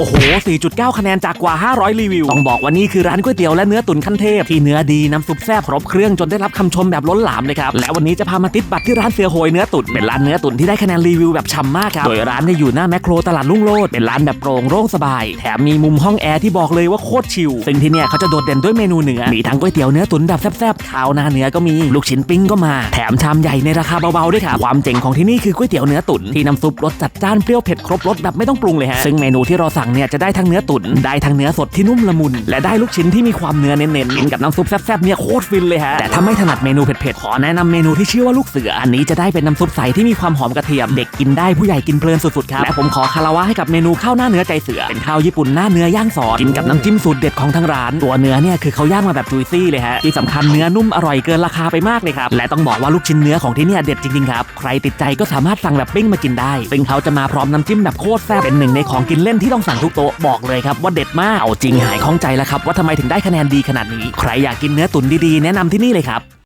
โอ้โห 4.9 คะแนนจากกว่า 500 รีวิว ต้องบอกว่านี่คือร้านก๋วยเตี๋ยวและเนื้อตุ๋นขั้นเทพ ที่เนื้อดีน้ำซุปแซ่บครบเครื่องจนได้รับคำชมแบบล้นหลามเลยครับ และวันนี้จะพามาติดบัตรที่ร้านเสือโหยเนื้อตุ๋นเป็นร้านเนื้อตุ๋นที่ได้คะแนนรีวิวแบบฉ่ำมากครับ โดยร้านเนี่ยอยู่หน้าแมคโครตลาดลุ่งโลดเป็นร้านแบบโปร่งโล่งสบาย แถมมีมุมห้องแอร์ที่บอกเลยว่าโคตรชิล ซึ่งที่เนี่ยเขาจะโดดเด่นด้วยเมนูเนื้อ มีทั้งก๋วยเตี๋ยวเนื้อตุ๋นแบบแซ่บๆข้าวหน้าเนื้อก็มีลูกชิ้นปิ้งก็มา แถมชามใหญ่ในราคาเบาๆด้วยครับความเจ๋งของที่นี่คือก๋วยเตี๋ยวเนื้อตุ๋นที่น้ำซุปรสจัดจ้านเปรี้ยวเผ็ดครบรสแบบไม่ต้องปรุงเลยฮะซึ่งเมนูที่เราสั่งเนี่ยจะได้ทั้งเนื้อตุ๋นได้ทั้งเนื้อสดที่นุ่มละมุน และได้ลูกชิ้นที่มีความเนื้อเน้นๆกินกับน้ำซุปแซ่บๆเนี่ยโคตรฟินเลยฮะแต่ถ้าไม่ถนัดเมนูเผ็ดๆขอแนะนำเมนูที่ชื่อว่าลูกเสืออันนี้จะได้เป็นน้ำซุปใสที่มีความหอมกระเทียมเด็กกินได้ผู้ใหญ่กินเพลินสุดๆครับและผมขอคารวะให้กับเมนูข้าวหน้าเนื้อใจเสือเป็นข้าวญี่ปุ่นหน้าเนื้อย่างซอสกินกับน้ำจิ้มสูตรเด็ดของทางร้านตัวเนื้อเนี่ยคือเขาย่างมาแบบจุยซี่เลยฮะที่สำคัญเนื้อนุ่มอร่อยเกินราคาไปมากเลยครับและต้องบอกว่าลูกชิ้นเนื้อของที่เนี่ยเด็ดจริงๆครับใครติดใจก็สามารถสั่งแบบปิ้งมากินได้ซึ่งเขาจะมาพร้อมน้ำจิ้มแบบโคตรแซ่บเป็นหนึ่งในของกินเล่นที่ต้องสั่งทุกโต๊ะบอกเลยครับว่าเด็ดมากเอาจริงหายข้องใจแล้วครับว่าทำไมถึงได้คะแนนดีขนาดนี้ ใครอยากกินเนื้อตุ๋นดีๆ แนะนำที่นี่เลยครับ